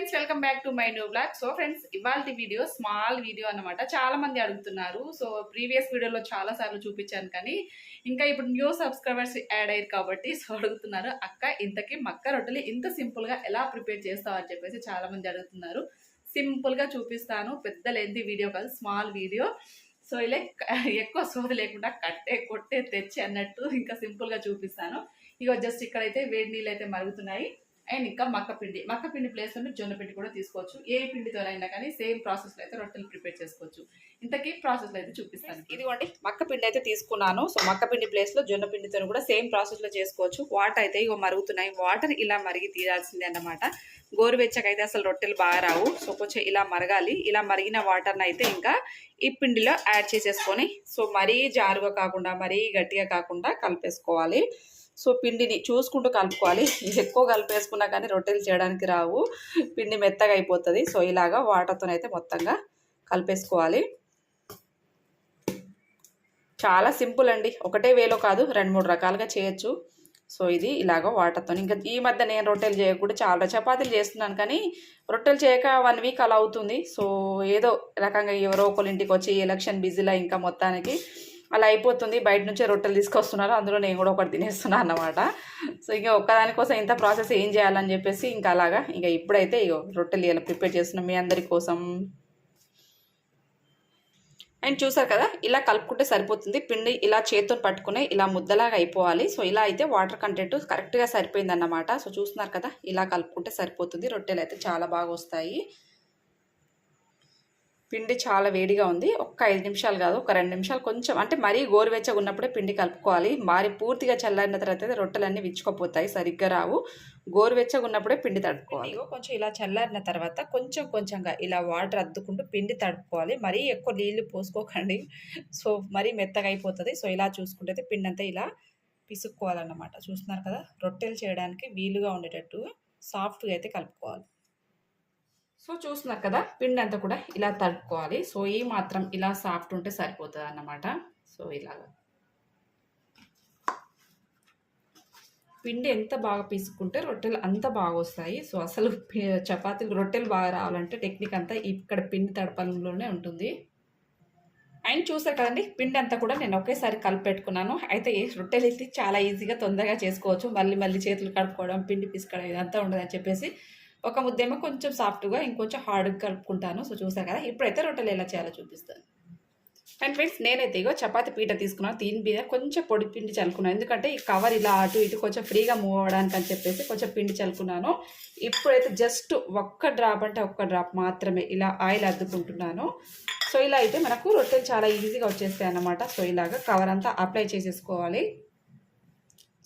Friends welcome back to my new blog so friends ఇవాళ video small video అనమాట చాలా మంది అడుగుతున్నారు. సో ప్రీవియస్ వీడియోలో చాలా సార్లు చూపించాను కానీ ఇంకా ఇప్పుడు న్యూ సబ్స్క్రైబర్స్ యాడ్ అయ్యారు కాబట్టి సో అడుగుతున్నారు అక్క ఇంతకీ మక్క రొట్టెలు ఇంత సింపుల్గా ఎలా ప్రిపేర్ చేస్తావు? అని చెప్పేసి చాలా మంది అడుగుతున్నారు. సింపుల్గా చూపిస్తాను. పెద్ద లెంత్ వీడియో కాదు స్మాల్ వీడియో సో ఇలా ఎక్కువ సోది లేకుండా కట్టే కొట్టే తెచ్చి అన్నట్టు ఇంకా సింపుల్గా చూపిస్తాను. ఇక జస్ట్ ఇక్కడైతే వేడి నీళ్ళు అయితే మరుగుతున్నాయి. అండ్ ఇంకా మక్క పిండి. మక్క పిండి ప్లేస్ జొన్న పిండి కూడా తీసుకోవచ్చు. ఏ పిండితోనైనా కానీ సేమ్ ప్రాసెస్లో అయితే రొట్టెలు ప్రిపేర్ చేసుకోవచ్చు. ఇంతకీ ప్రాసెస్లో అయితే చూపిస్తాను. ఇదిగోండి. మక్క పిండి అయితే తీసుకున్నాను. సో మక్క పిండి ప్లేస్లో జొన్న పిండితో కూడా సేమ్ ప్రాసెస్లో చేసుకోవచ్చు. వాటర్ అయితే ఇగో మరుగుతున్నాయి. వాటర్ ఇలా మరిగి తీరాల్సిందే అన్నమాట. గోరువెచ్చకైతే అసలు రొట్టెలు బాగా రావు. సో కొంచెం ఇలా మరగాలి. ఇలా మరిగిన వాటర్ని అయితే ఇంకా ఈ పిండిలో యాడ్ చేసేసుకొని సో మరీ జారుగా కాకుండా మరీ గట్టిగా కాకుండా కలిపేసుకోవాలి. సో పిండిని చూసుకుంటూ కలుపుకోవాలి. ఎక్కువ కలిపేసుకున్నా కానీ రొట్టెలు చేయడానికి రావు. పిండి మెత్తగా అయిపోతుంది. సో ఇలాగా వాటర్తోనైతే మొత్తంగా కలిపేసుకోవాలి. చాలా సింపుల్ అండి. ఒకటే వేలో కాదు రెండు మూడు రకాలుగా చేయొచ్చు. సో ఇది ఇలాగ వాటర్తో ఇంకా ఈ మధ్య నేను రొట్టెలు చేయకుండా చాలా చపాతీలు చేస్తున్నాను కానీ రొట్టెలు చేయక వన్ వీక్ అలా అవుతుంది. సో ఏదో రకంగా ఎవరో ఒకళ్ళ ఇంటికి వచ్చి ఎలక్షన్ బిజీలో ఇంకా మొత్తానికి అలా అయిపోతుంది. బయట నుంచే రొట్టెలు తీసుకొస్తున్నారు. అందులో నేను కూడా ఒకటి తినేస్తున్నాను అన్నమాట. సో ఇంకా ఒక్కదానికోసం ఇంత ప్రాసెస్ ఏం చేయాలని చెప్పేసి ఇంకా అలాగా. ఇంకా ఇప్పుడైతే ఇగో రొట్టెలు ఇలా ప్రిపేర్ చేస్తున్నాం మీ అందరి కోసం. అండ్ చూసారు కదా ఇలా కలుపుకుంటే సరిపోతుంది. పిండి ఇలా చేతితో పట్టుకుని ఇలా ముద్దలాగా అయిపోవాలి. సో ఇలా అయితే వాటర్ కంటెంట్ కరెక్ట్గా సరిపోయింది అన్నమాట సో చూస్తున్నారు కదా ఇలా కలుపుకుంటే సరిపోతుంది. రొట్టెలు అయితే చాలా బాగా వస్తాయి. పిండి చాలా వేడిగా ఉంది. ఒక్క ఐదు నిమిషాలు కాదు ఒక రెండు నిమిషాలు కొంచెం అంటే మరీ గోరువెచ్చగా ఉన్నప్పుడే పిండి కలుపుకోవాలి. మరి పూర్తిగా చల్లారిన తర్వాత అయితే రొట్టెలన్నీ విచ్చుకోపోతాయి సరిగ్గా రావు. గోరువెచ్చగా ఉన్నప్పుడే పిండి తడుపుకోవాలి. కొంచెం ఇలా చల్లారిన తర్వాత కొంచెం కొంచెంగా ఇలా వాటర్ అద్దుకుంటూ పిండి తడుపుకోవాలి. మరీ ఎక్కువ నీళ్ళు పోసుకోకండి. సో మరీ మెత్తగా అయిపోతుంది. సో ఇలా చూసుకుంటే పిండి అంతా ఇలా పిసుక్కోవాలన్నమాట. చూస్తున్నారు కదా రొట్టెలు చేయడానికి వీలుగా ఉండేటట్టు సాఫ్ట్గా అయితే కలుపుకోవాలి. సో చూస్తున్నారు కదా పిండి అంతా కూడా ఇలా తడుపుకోవాలి సో ఈ మాత్రం ఇలా సాఫ్ట్ ఉంటే సరిపోతుంది అన్నమాట సో ఇలాగా. పిండి ఎంత బాగా పీసుకుంటే రొట్టెలు అంత బాగా వస్తాయి. సో అసలు చపాతీలు రొట్టెలు బాగా రావాలంటే టెక్నిక్ అంతా ఇక్కడ పిండి తడపడంలోనే ఉంటుంది. అండ్ చూసారు కదండి పిండి అంతా కూడా నేను ఒకేసారి కలిపి పెట్టుకున్నాను. అయితే రొట్టెలు అయితే చాలా ఈజీగా తొందరగా చేసుకోవచ్చు. మళ్ళీ మళ్ళీ చేతులు కడుక్కోవడం పిండి పిసుకోవడం ఇదంతా ఉండదని చెప్పేసి ఒక ముద్దేమో కొంచెం సాఫ్ట్గా ఇంకొంచెం హార్డ్గా కలుపుకుంటాను. సో చూసారు కదా ఇప్పుడైతే రొట్టెలు ఎలా చేయాలో చూపిస్తాను. అండ్ ఫ్రెండ్స్ నేనైతే ఇగో చపాతి పీట తీసుకున్నాను. దీని మీద కొంచెం పొడి పిండి చల్లుకున్నాను. ఎందుకంటే ఈ కవర్ ఇలా అటు ఇటు కొంచెం ఫ్రీగా మూవ్ అవ్వడానికి అని చెప్పేసి కొంచెం పిండి చల్లుకున్నాను. ఇప్పుడైతే జస్ట్ ఒక్క డ్రాప్ అంటే ఒక్క డ్రాప్ మాత్రమే ఇలా ఆయిల్ అద్దుకుంటున్నాను. సో ఇలా అయితే మనకు రొట్టెలు చాలా ఈజీగా వచ్చేస్తాయి అన్నమాట. సో ఇలాగా కవర్ అంతా అప్లై చేసేసుకోవాలి.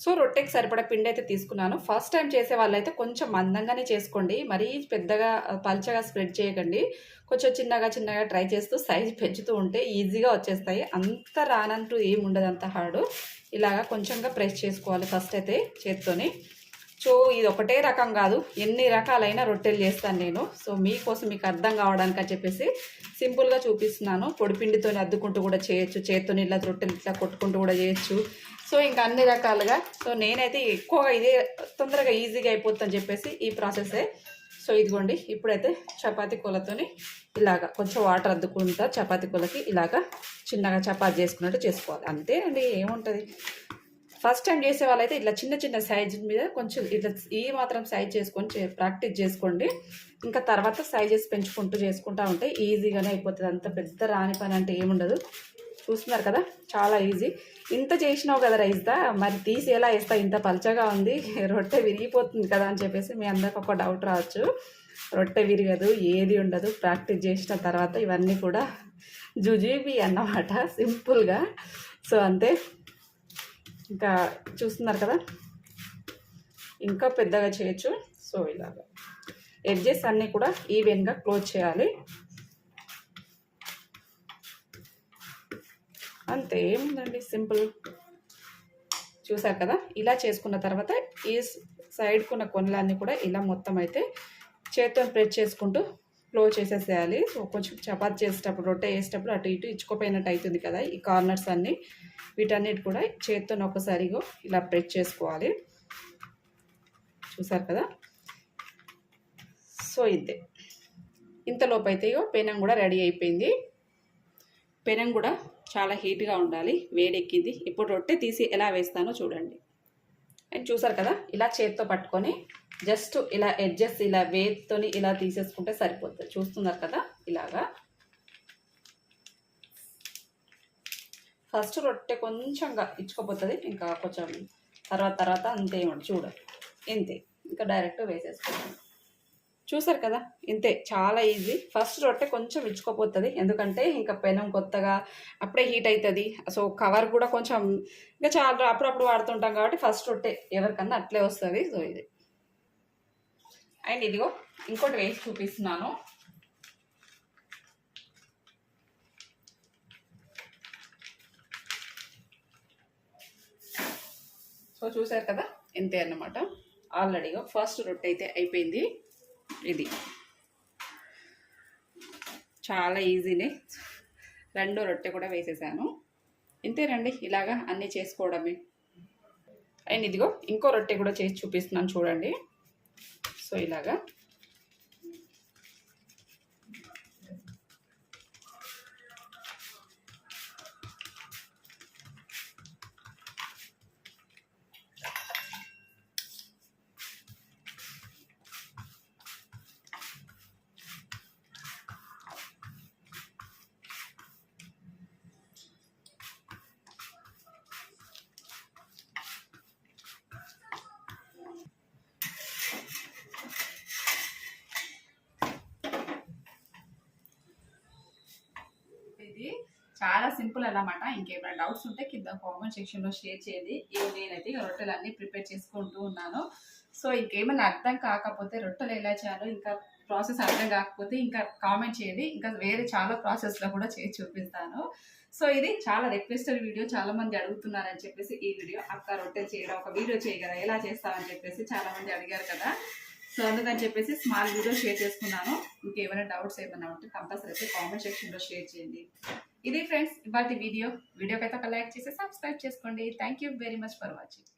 సో రొట్టెకి సరిపడా పిండి అయితే తీసుకున్నాను. ఫస్ట్ టైం చేసే వాళ్ళైతే కొంచెం మందంగానే చేసుకోండి. మరీ పెద్దగా పల్చగా స్ప్రెడ్ చేయకండి. కొంచెం చిన్నగా చిన్నగా ట్రై చేస్తూ సైజ్ పెంచుతూ ఉంటే ఈజీగా వచ్చేస్తాయి. అంత రానంటూ ఏమి ఉండదు అంత హార్డు. ఇలాగా కొంచెంగా ప్రెస్ చేసుకోవాలి ఫస్ట్ అయితే చేత్తోని. సో ఇది ఒకటే రకం కాదు. ఎన్ని రకాలైన రొట్టెలు చేస్తాను నేను. సో మీకోసం మీకు అర్థం కావడానికి అని చెప్పేసి సింపుల్గా చూపిస్తున్నాను. పొడిపిండితో అద్దుకుంటూ కూడా చేయొచ్చు. చేత్తో ఇలా రొట్టెలు ఇట్లా కొట్టుకుంటూ కూడా చేయొచ్చు. సో ఇంకా అన్ని రకాలుగా. సో నేనైతే ఎక్కువగా ఇదే తొందరగా ఈజీగా అయిపోతుందని చెప్పేసి ఈ ప్రాసెసే. సో ఇదిగోండి ఇప్పుడైతే చపాతీ కూలతోని ఇలాగా కొంచెం వాటర్ అద్దుకుంటా చపాతీ కూలకి ఇలాగా చిన్నగా చపాతి చేసుకున్నట్టు చేసుకోవాలి. అంతే అండి ఏముంటుంది? ఫస్ట్ టైం చేసే వాళ్ళైతే ఇట్లా చిన్న చిన్న సైజ్ మీద కొంచెం ఇట్లా ఈ మాత్రం సైజ్ చేసుకొని ప్రాక్టీస్ చేసుకోండి. ఇంకా తర్వాత సైజెస్ పెంచుకుంటూ చేసుకుంటూ ఉంటే ఈజీగానే అయిపోతుంది. అంత పెద్ద రాని పని అంటే ఏముండదు. చూస్తున్నారు కదా చాలా ఈజీ ఇంత చేసినావు కదా రైస్దా మరి తీసి ఎలా వేస్తా? ఇంత పలచగా ఉంది రొట్టె విరిగిపోతుంది కదా అని చెప్పేసి మీ అందరికి ఒక డౌట్ రావచ్చు. రొట్టె విరగదు ఏది ఉండదు. ప్రాక్టీస్ చేసిన తర్వాత ఇవన్నీ కూడా జుజీబీ అన్నమాట సింపుల్గా. సో అంతే. ఇంకా చూస్తున్నారు కదా? ఇంకా పెద్దగా చేయొచ్చు. సో ఇలాగా. ఎడ్జెస్ అన్నీ కూడా ఈవెన్గా క్లోజ్ చేయాలి. అయితే ఏముందండి? సింపుల్. చూసారు కదా? ఇలా చేసుకున్న తర్వాత ఈ సైడ్కున్న కొనలన్నీ కూడా ఇలా మొత్తం అయితే చేతితో ప్రెస్ చేసుకుంటూ క్లోజ్ చేసేసేయాలి. సో కొంచెం చపాతి చేసేటప్పుడు రొట్టె వేసేటప్పుడు అటు ఇటు ఇచ్చుకోపోయినట్టు అవుతుంది కదా ఈ కార్నర్స్ అన్నీ. వీటన్నిటి కూడా చేతితో ఒకసారిగా ఇలా ప్రెస్ చేసుకోవాలి. చూసారు కదా? సో ఇంతే ఇంతలోపు అయితే ఇగో పెనం కూడా రెడీ అయిపోయింది. పెనం కూడా చాలా హీట్గా ఉండాలి. వేడెక్కింది. ఇప్పుడు రొట్టె తీసి ఎలా వేస్తానో చూడండి. అండ్ చూసారు కదా? ఇలా చేతితో పట్టుకొని జస్ట్ ఇలా ఎడ్జెస్ ఇలా వేత్తోని ఇలా తీసేసుకుంటే సరిపోతుంది. చూస్తున్నారు కదా? ఇలాగా. ఫస్ట్ రొట్టె కొంచెంగా ఇచ్చుకోపోతుంది. ఇంకా కొంచెం తర్వాత తర్వాత అంతే చూడండి ఇంతే. ఇంకా డైరెక్ట్ వేసేసుకుంటాం చూసారు కదా? ఇంతే చాలా ఈజీ ఫస్ట్ రొట్టె కొంచెం ఇచ్చుకోపోతుంది ఎందుకంటే ఇంకా పెనం కొత్తగా అప్పుడే హీట్ అవుతుంది సో కవర్ కూడా కొంచెం ఇంకా చాలా అప్పుడప్పుడు వాడుతుంటాం కాబట్టి ఫస్ట్ రొట్టె ఎవరికన్నా అట్లే వస్తుంది. సో ఇది. అండ్ ఇదిగో ఇంకోటి వేసి చూపిస్తున్నాను. సో చూసారు కదా? ఇంతే అన్నమాట. ఆల్రెడీగా ఫస్ట్ రొట్టె అయితే అయిపోయింది. ఇది. చాలా ఈజీనే. రెండో రొట్టె కూడా వేసేసాను. ఇంతేనండి ఇలాగా అన్నీ చేసుకోవడమే. అండ్ ఇదిగో ఇంకో రొట్టె కూడా చేసి చూపిస్తున్నాను చూడండి. సో ఇలాగా. చాలా సింపుల్ అన్నమాట. ఇంకేమైనా డౌట్స్ ఉంటే కింద కామెంట్ సెక్షన్లో షేర్ చేయండి. ఇవి నేనైతే రొట్టెలన్నీ ప్రిపేర్ చేసుకుంటూ ఉన్నాను. సో ఇంకేమైనా అర్థం కాకపోతే రొట్టెలు ఎలా చేయాలో ఇంకా ప్రాసెస్ అర్థం కాకపోతే ఇంకా కామెంట్ చేయండి. ఇంకా వేరే చాలా ప్రాసెస్లో కూడా చేసి చూపిస్తాను. సో ఇది చాలా రిక్వెస్టెడ్ వీడియో. చాలా మంది అడుగుతున్నారని చెప్పేసి ఈ వీడియో అక్క రొట్టె చేయడం ఒక వీడియో చేయగలరా ఎలా చేస్తామని చెప్పేసి చాలా మంది అడిగారు కదా. సో అందుకని చెప్పేసి స్మాల్ వీడియో షేర్ చేసుకున్నాను. ఇంకేమైనా డౌట్స్ ఏమైనా ఉంటే కంపల్సరీ అయితే కామెంట్ సెక్షన్లో షేర్ చేయండి. ఇది ఫ్రెండ్స్ ఇవాటి వీడియో. వీడియోకి అయితే ఒక లైక్ చేసి సబ్స్క్రైబ్ చేసుకోండి. Thank you very much for watching